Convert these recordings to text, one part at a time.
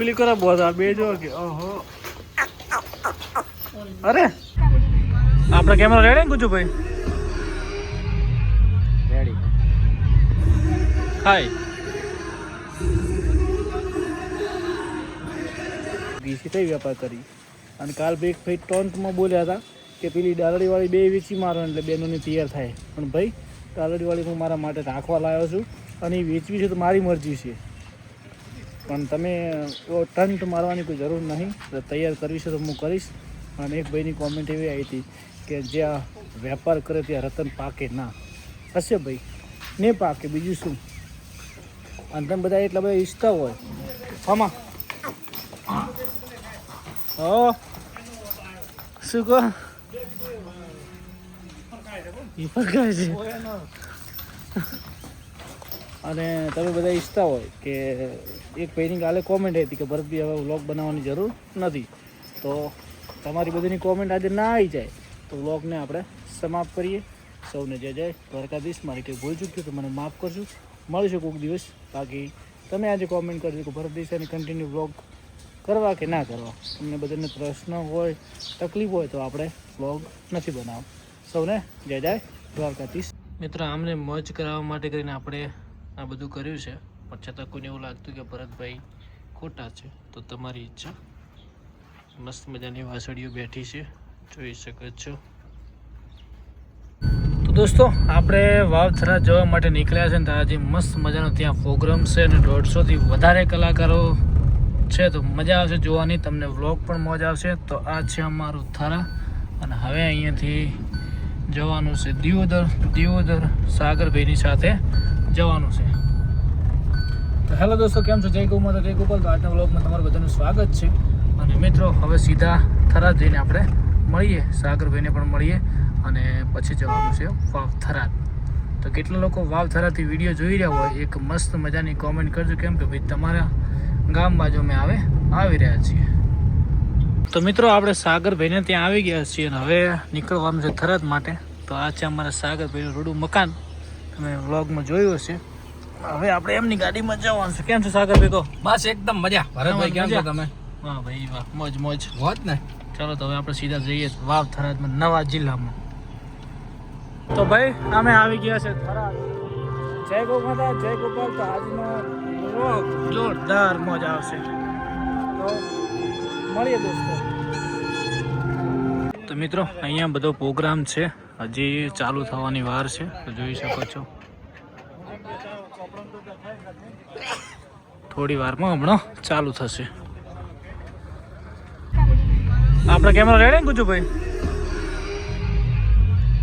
પેલી કરો બોધા બે જો કે ઓહો. અરે આપણે કેમેરા રેડી ને ગુજુભાઈ? રેડી હાય બીસી થઈ વેપાર કરી? અને કાલ બે ભાઈ ટોન્ટમાં બોલ્યા હતા કે પેલી ડાલડીવાળી બે વેચી મારો એટલે બેનોની તૈયાર થાય. પણ ભાઈ ડાલડીવાળી હું મારા માટે રાખવા લાવ્યો છું અને એ વેચવી છે તો મારી મરજી છે. પણ તમે ટંટ મારવાની કોઈ જરૂર નહીં. તૈયાર કરવી છે તો હું કરીશ. અને એક ભાઈની કોમેન્ટ એવી આવી હતી કે જ્યાં વેપાર કરે ત્યાં રતન પાકે ના. હશે ભાઈ. ને પાકે, બીજું શું? અને તમે બધા એટલા બધા ઈચ્છતા હોય. આમાં. હો. શું કહો? ઈ પકાય છે. અને તમે બધા ઈચ્છતા હોય કે એક ભાઈની કાલે કોમેન્ટ હતી કે ભરતભાઈ હવે વ્લોગ બનાવવાની જરૂર નથી. તો તમારી બધીની કોમેન્ટ આજે ના આવી જાય. તો વ્લોગને આપણે સમાપ્ત કરીએ. સૌને જય જય દ્વારકાધીશ. મારી કંઈ ભૂલ ચૂક્યું તો મને માફ કરજો. મળીશું કોઈક દિવસ. બાકી તમે આજે કોમેન્ટ કરજો કે ભરતભાઈ અને કન્ટિન્યુ વ્લોગ કરવા કે ના કરવા. તમને બધાને પ્રશ્ન હોય, તકલીફ હોય તો આપણે વ્લોગ નથી બનાવ સૌને જય જય દ્વારકાધીશ. મિત્રો, આમને મોજ કરાવવા માટે કરીને આપણે આ બધું કર્યું છે. પણ છતાં કોઈને એવું લાગતું કે ભરતભાઈ ખોટા છે. તો તમારી ઈચ્છા. મસ્ત મજાની વાસળીઓ બેઠી છે. જોઈ શકો છો. તો દોસ્તો, આપણે વાવથરા જવા માટે નીકળ્યા છે ને આજે મસ્ત મજાનો ત્યાં પ્રોગ્રામ છે અને દોઢસોથી વધારે કલાકારો છે. તો મજા આવશે જોવાની. તમને વ્લોગ પણ મોજ આવશે. તો આ છે અમારું થરા. અને હવે અહીંયાથી જવાનું છે દિયોદર દિયોદર સાગરભાઈની સાથે જવાનું છે. તો હેલો દોસ્તો, કેમ છો? જય ગૌ માતા જય ગોપાલ. તો આજના બ્લોગમાં તમારું બધાનું સ્વાગત છે. અને મિત્રો, હવે સીધા થરાદ જઈને આપણે મળીએ. સાગરભાઈને પણ મળીએ અને પછી જવાનું છે વાવ થરાદ. તો કેટલા લોકો વાવ થરાદથી વીડિયો જોઈ રહ્યા હોય, એક મસ્ત મજાની કોમેન્ટ કરજો કેમ કે ભાઈ તમારા ગામ બાજુ અમે આવે, આવી રહ્યા છીએ. તો મિત્રો, આપણે સાગરભાઈને ત્યાં આવી ગયા છીએ અને હવે નીકળવાનું છે થરાદ માટે. તો આ છે અમારા સાગરભાઈનું રૂડું મકાન. તમે વ્લોગમાં જોયું હશે. હવે આપણે એમની ગાડીમાં જવાનું છે. કેમ છે સાગર કહો? બસ એકદમ મજા. ભરતભાઈ કેમ છો તમે? વાહ ભાઈ વાહ મોજ મોજ. હોત ને. ચાલો તો હવે આપણે સીધા જઈએ વાવ થરાદમાં નવા જિલ્લામાં. તો ભાઈ અમે આવી ગયા છે થરાદ. જય ગોપાલ જય ગોપાલ. તો આજનો જોરદાર મોજ આવશે. તો મળીએ દોસ્તો. તો મિત્રો અહીંયા બધો પ્રોગ્રામ છે. હજી ચાલુ થવાની વાર છે. તો જોઈ શકો છો. થોડી વારમાં હમણાં ચાલુ થશે. આપણે કેમેરા રેડી ને ગુજુભાઈ?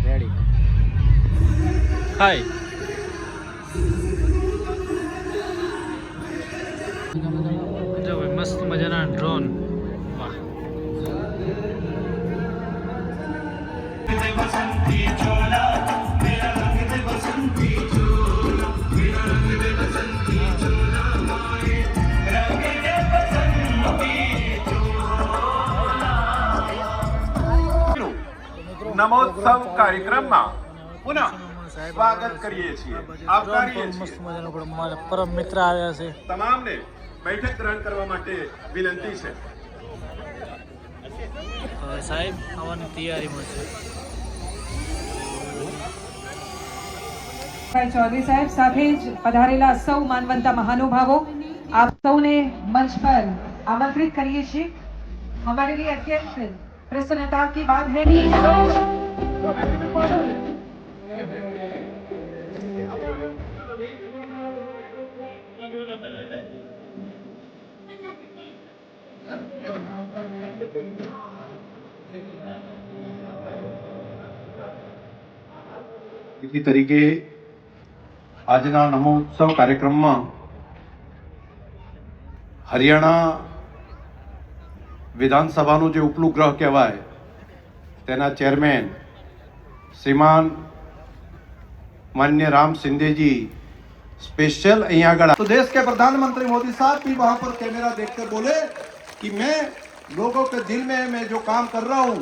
રેડી હાય જો ભાઈ મસ્ત મજાના ડ્રોન નમોત્સવ કાર્યક્રમમાં પુનઃ સ્વાગત કરીએ છીએ આવકારીએ છીએ. પરમ મિત્ર આવ્યા છે. તમામને બેઠક ગ્રહણ કરવા માટે વિનંતી છે. સાહેબ આવવાની તૈયારીમાં છે. ભાઈ ચૌધરી સાહેબ સાથે જ પધારેલા સૌ માનવંતા મહાનુભાવો આપ સૌને મંચ પર આમંત્રિત કરીએ છીએ. અમારે બી અત્યંત प्रसन्नता की बात है इसी तरीके આજના નમોત્સવ કાર્યક્રમમાં હરિયાણા વિધાનસભાનું જે ઉપલું ગ્રહ કહેવાય તેના ચેરમેન શ્રીમાન मान्य राम सिंधे जी स्पेशल અહીંયા આગળ तो देश के प्रधानमंत्री मोदी साहब भी वहां पर कैमरा देखकर बोले कि मैं लोगों के दिल में मैं जो काम कर रहा हूँ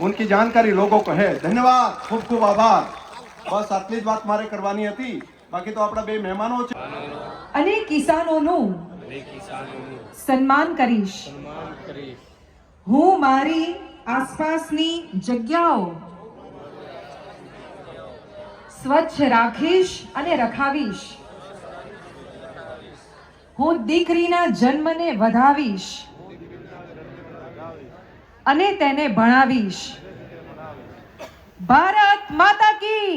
उनकी जानकारी लोगों को है धन्यवाद ખૂબ ખૂબ આભાર બસ આટલી જ વાત મારે કરવાની હતી બાકી તો આપણા બે મહેમાનો છે અને કિસાનોનું સન્માન કરીશ. હું મારી આસપાસની જગ્યાઓ સ્વચ્છ રાખીશ અને રખાવીશ. હું દીકરીના જન્મને વધાવીશ અને તેને ભણાવીશ. ભારત માતા કી!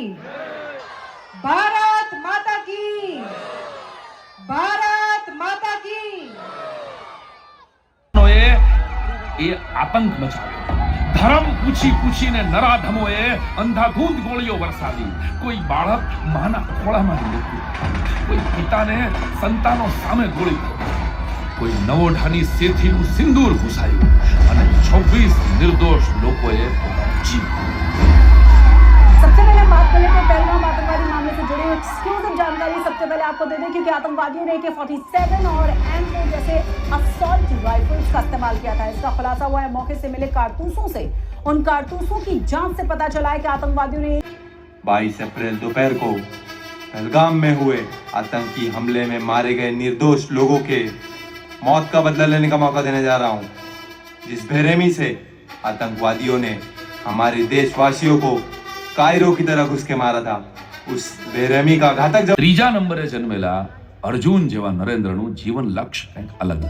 ભારત માતા કી! ભારત માતા કી એ એ આતંક મચાવ્યો ધર્મ પૂછી પૂછીને નરાધમોએ અંધાધૂંધ ગોળીઓ વરસાવી કોઈ બાળક માના ખોળામાં મૃત્યુ કોઈ પિતાને સંતાનો સામે ગોળી મારી. કોઈ નવોઢાની સેથીનું સિંદૂર ઘૂસાયું અને છવ્વીસ નિર્દોષ લોકોએ પોતાનો જીવ सबसे पहले हम बात कर लेते हैं पहलगाम आतंकवादी मामले से जुड़ी एक्सक्लूसिव जानकारी सबसे पहले आपको दे दें, क्योंकि आतंकवादियों ने के 47 और एम जैसे असॉल्ट राइफल्स का इस्तेमाल किया था। इसका खुलासा हुआ है, मौके से मिले कारतूसों से। उन कारतूसों की जाँच से पता चला है कि आतंकवादियों ने बाईस अप्रैल दोपहर को पहलगाम में हुए आतंकी हमले में मारे गए निर्दोष लोगों के मौत का बदला लेने का मौका देने जा रहा हूँ। जिस बेरहमी से आतंकवादियों ने हमारे देशवासियों को कायरों की तरह घुस के मारा था ત્રીજા નંબરે જન્મેલા અર્જુન જેવા નરેન્દ્રનું જીવન લક્ષ્ય કંઈક અલગ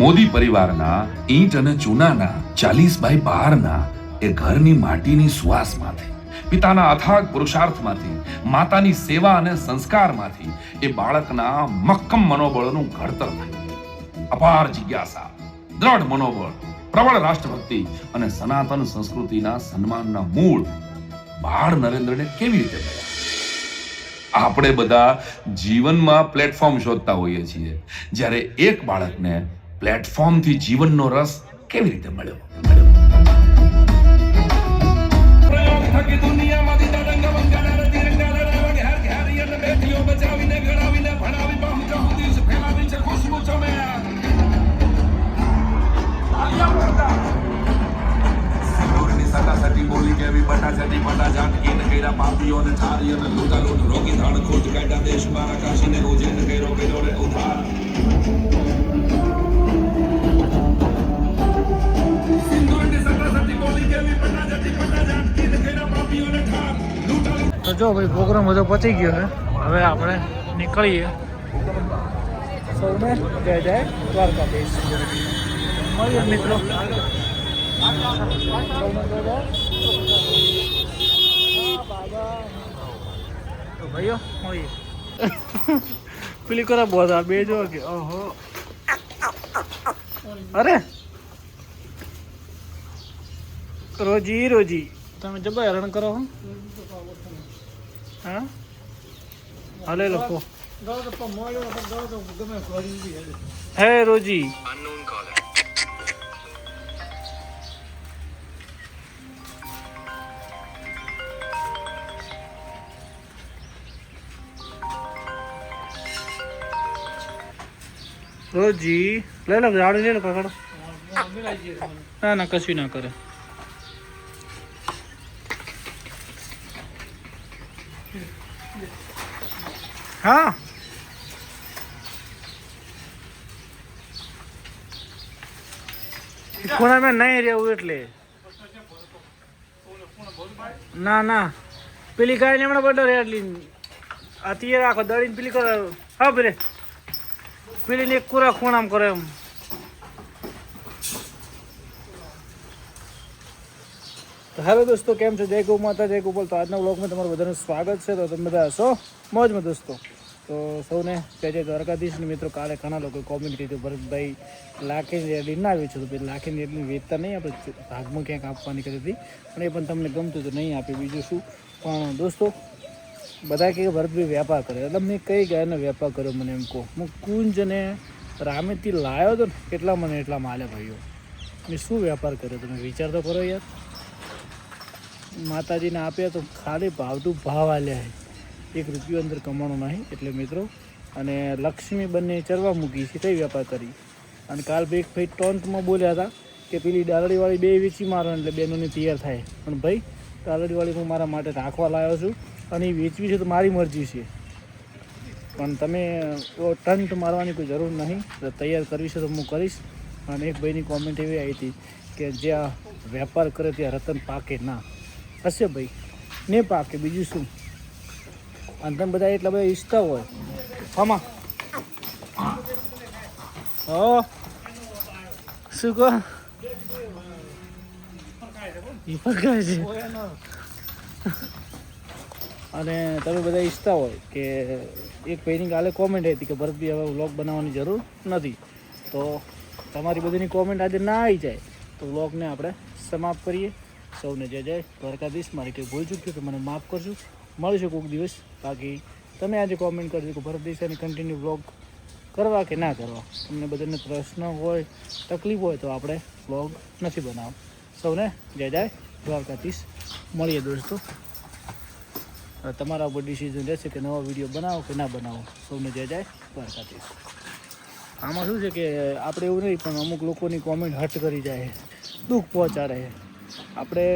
મોદી પરિવારના ઈંટ અને ચૂનાના, ચાલીસ બાય બારના એ ઘરની માટીની સુવાસમાંથી, પિતાના અથાગ પુરુષાર્થમાંથી, માતાની સેવા અને સંસ્કારમાંથી એ બાળકના મક્કમ મનોબળનું ઘડતર થયું. અપાર જિજ્ઞાસા, દ્રઢ મનોબળ, પ્રબળ રાષ્ટ્રભક્તિ અને સનાતન સંસ્કૃતિના સન્માનના મૂળ બાળ નરેન્દ્રને કેવી રીતે મળ્યા? આપણે બધા જીવનમાં પ્લેટફોર્મ શોધતા હોઈએ છીએ. જ્યારે એક બાળકને પ્લેટફોર્મથી જીવનનો રસ કેવી રીતે મળ્યો પ્રયોગ જો ભાઈ પ્રોગ્રામ બધો પતી ગયો છે. હવે આપણે નીકળીએ. સૌને જય જય દ્વારકાધીશ. મળીએ મિત્રો. તો ભાઈઓ મળીએ. પેલી કરે બોધા બે જો કે ઓહો. અરે. રોજી રોજી. તમે જબર હેરાન કરો હો. હા હાલે લખો હે રોજી રોજી લઈ લો જાડું લઈ લો પકડો ના ના કશું ના કરે હા. ખૂણામાં નહીં રહેવું એટલે. ના ના. પેલી ગાય હમણાં બટર એટલી અત્યારે રાખો દળીને પેલી કરો. હા બરે પેલી એક કુરા ખૂણામ કરો એમ. તો હેલો દોસ્તો, કેમ છો? જય ગૌ માતા, જય ગોપાલ. તો આજના બ્લોગમાં તમારું બધાનું સ્વાગત છે. તો તમે બધા હશો? મોજમાં દોસ્તો. તો સૌને જય જય દ્વારકાધીશ અને મિત્રો કાલે ઘણા લોકો કોમેન્ટ કીધું ભરતભાઈ લાખીની રેડી ના વેચો તો પછી લાખીની રેડી વેચતા નહીં આપણે ભાગમાં ક્યાંક આપવાની કરી હતી, પણ એ પણ તમને ગમતું તો નહીં આપે, બીજું શું? પણ દોસ્તો બધા કહે ભરતભાઈ વ્યાપાર કરે, એટલે મેં કઈ ગાયનો વ્યાપાર કર્યો મને એમ કહો. હું કુંજને રામેથી લાવ્યો હતો ને, એટલા મને એટલા માલે ભાઈઓ. મેં શું વ્યાપાર કર્યો તમે વિચાર તો કરો યાર. માતાજીને આપ્યા તો ખાલી ભાવતું ભાવ આલ્યા એક રૂપિયો અંદર કમાણો નહીં, એટલે મિત્રો, અને લક્ષ્મી બંને ચરવા મૂકી છે, કઈ વેપાર કરી? અને કાલ એક ભાઈ ટોન્ટમાં બોલ્યા હતા કે પેલી ડાલડીવાળી બે વેચી મારો, એટલે બેનોની તૈયાર થાય. પણ ભાઈ ડાલડીવાળી હું મારા માટે રાખવા લાવ્યો છું, અને એ વેચવી છે તો મારી મરજી છે. પણ તમે ટંટ મારવાની કોઈ જરૂર નહીં. તૈયાર કરવી છે તો હું કરીશ. અને એક ભાઈની કોમેન્ટ એવી આવી હતી કે જ્યાં વેપાર કરે ત્યાં રતન પાકે ના. હશે ભાઈ? ને પાકે, બીજું શું? તમે બધા એટલા બધા ઈચ્છતા હોય. આમાં હો. શું કહો? અને તમે બધા ઈચ્છતા હોય કે એક ભાઈની કાલે કોમેન્ટ હતી કે ભરતભાઈ હવે વ્લોગ બનાવવાની જરૂર નથી. તો તમારી બધીની કોમેન્ટ આજે ના આવી જાય. તો વ્લોગને આપણે સમાપ્ત કરીએ. સૌને જય જય દ્વારકાધીશ. મારી કંઈ ભૂલ ચૂક્યું તો મને માફ કરજો. મળીશું કોઈક દિવસ. બાકી તમે આજે કોમેન્ટ કરજો કે ભરત દેસાઈની કન્ટિન્યુ વ્લોગ કરવા કે ના કરવા. તમને બધાને પ્રશ્ન હોય, તકલીફ હોય તો આપણે વ્લોગ નથી બનાવ સૌને જય જય દ્વારકાધીશ. મળીએ દોસ્તો. તમારા ઉપર ડિસિઝન રહેશે કે નવો વીડિયો બનાવો કે ના બનાવો. સૌને જય જય દ્વારકાધીશ. આમાં શું છે કે આપણે એવું નહીં, પણ અમુક લોકોની કોમેન્ટ હર્ટ કરી જાય. દુઃખ પહોંચાડે. આપણે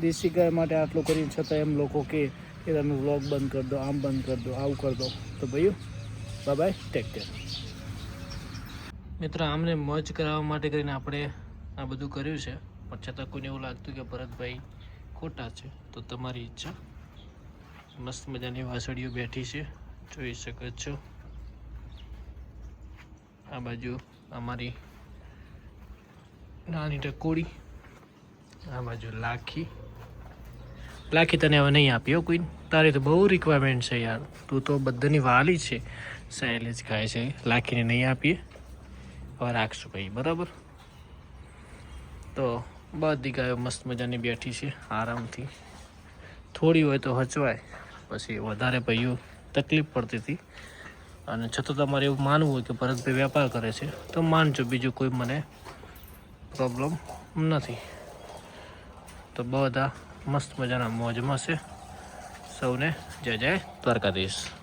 દેશી ગાય માટે આટલું કરીને છતાં એમ લોકો કે કે તમે વ્લોગ બંધ કરી દો, આમ બંધ કરી દો, આવું કરી દો. તો ભાઈઓ બાય બાય ટેક કેર મિત્રો, આમને મજ કરાવવા માટે કરીને આપણે આ બધું કર્યું છે. પણ છતાં કોઈને એવું લાગતું કે ભરતભાઈ ખોટા છે. તો તમારી ઈચ્છા. મસ્ત મજાની વાસળીઓ બેઠી છે. જોઈ શકો છો. આ બાજુ અમારી નાની ટકોડી આ બાજુ લાખી. લાખી તને હવે નહીં આપ્યો કોઈ. તારી તો બહુ રિક્વાયરમેન્ટ છે યાર. તું તો બધાની વાલી છે. સાયલેજ ખાય છે, લાખીને નહીં આપીએ. હવે રાખશું ભાઈ, બરાબર? તો બધી ગાયો મસ્ત મજાની બેઠી છે, આરામથી. થોડી હોય તો હચવાય. પછી વધારે ભાઈઓ તકલીફ પડતી હતી. અને છતાં તમારે એવું માનવું હોય કે ભરતભાઈ વેપાર કરે છે. તો માનજો, બીજું કોઈ મને પ્રોબ્લેમ નથી. તો બધા મસ્ત મજાના મોજમાં છે. સૌને જય જય દ્વારકાધીશ.